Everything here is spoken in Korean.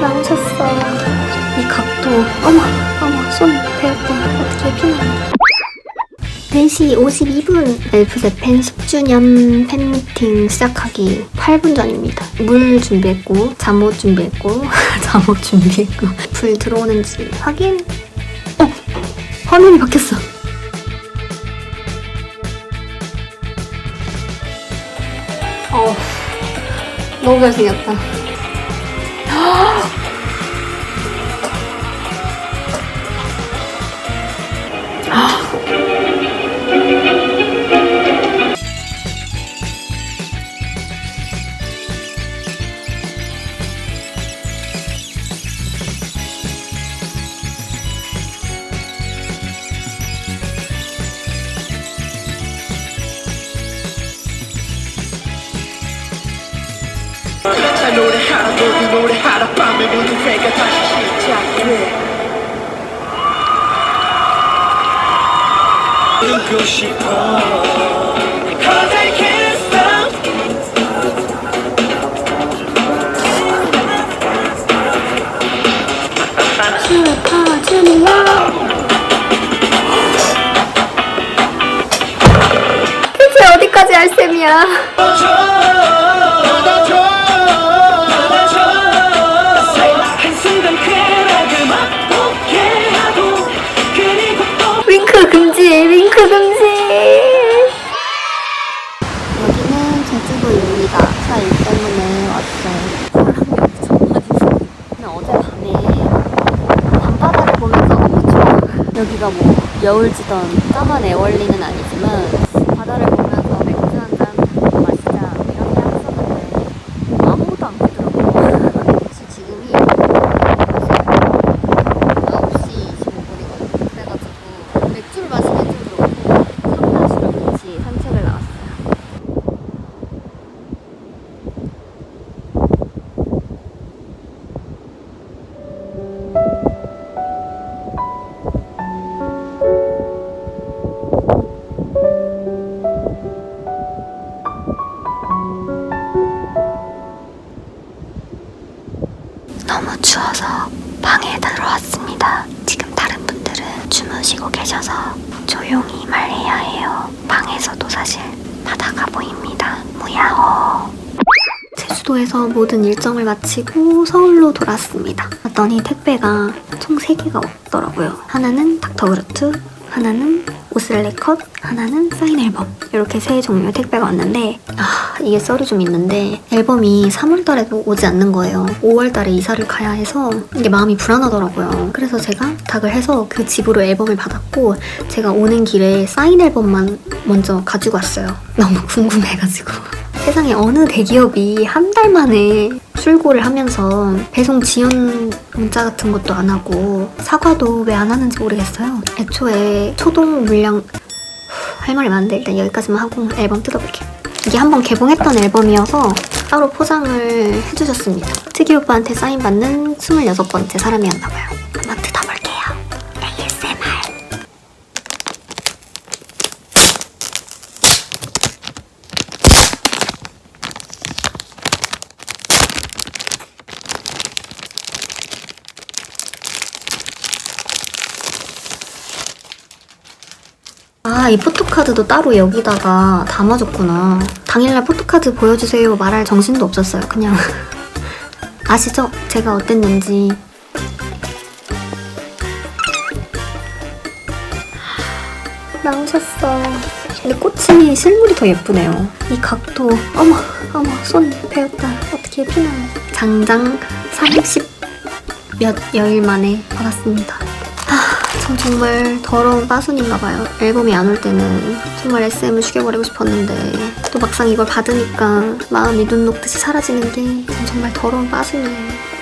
나오셨어. 이 각도. 어머, 어머, 손 베었다. 어떻게 피나네. 4시 52분 엘프제팬 10주년 팬미팅 시작하기 8분 전입니다. 물 준비했고 잠옷 준비했고 잠옷 준비했고 불 들어오는지 확인 어! 화면이 바뀌었어. 어 너무 잘생겼다. 자 노래하라 모두 노래하라 밤에 모든 회가 다시 시작돼 듣고 싶어 Cause I can't stop. 슈퍼주니어 대체 어디까지 할 셈이야? 제주도입니다. 차일 때문에 왔어요. 근데 어제 밤에 밤바다를 보면서 너무. 여기가 뭐 여울지던 까만 애월리는 아니지만 너무 추워서 방에 들어왔습니다. 지금 다른 분들은 주무시고 계셔서 조용히 말해야 해요. 방에서도 사실 바다가 보입니다. 무야호. 제주도에서 모든 일정을 마치고 서울로 돌아왔습니다. 왔더니 택배가 총 3개가 왔더라고요. 하나는 닥터그루트, 하나는 오슬레컷, 하나는 사인 앨범. 이렇게 세 종류의 택배가 왔는데 아 이게 썰이 좀 있는데 앨범이 3월달에도 오지 않는 거예요. 5월달에 이사를 가야 해서 이게 마음이 불안하더라고요. 그래서 제가 닥을 해서 그 집으로 앨범을 받았고 제가 오는 길에 사인 앨범만 먼저 가지고 왔어요. 너무 궁금해가지고. 세상에 어느 대기업이 한 달 만에 출고를 하면서 배송 지연 문자 같은 것도 안 하고 사과도 왜 안 하는지 모르겠어요. 애초에 초동 물량 할 말이 많은데 일단 여기까지만 하고 앨범 뜯어볼게요. 이게 한번 개봉했던 앨범이어서 따로 포장을 해주셨습니다. 특이 오빠한테 사인 받는 26번째 사람이었나봐요. 아, 이 포토카드도 따로 여기다가 담아줬구나. 당일날 포토카드 보여주세요 말할 정신도 없었어요. 그냥. 아시죠? 제가 어땠는지. 나오셨어. 근데 꽃이 실물이 더 예쁘네요. 이 각도. 어머, 어머, 손 베었다. 어떻게 피나요? 장장 30몇 여일 만에 받았습니다. 아, 전 정말 더러운 빠순인가 봐요. 앨범이 안 올 때는 정말 SM을 죽여버리고 싶었는데 또 막상 이걸 받으니까 마음이 눈 녹듯이 사라지는 게 전 정말 더러운 빠순이에요.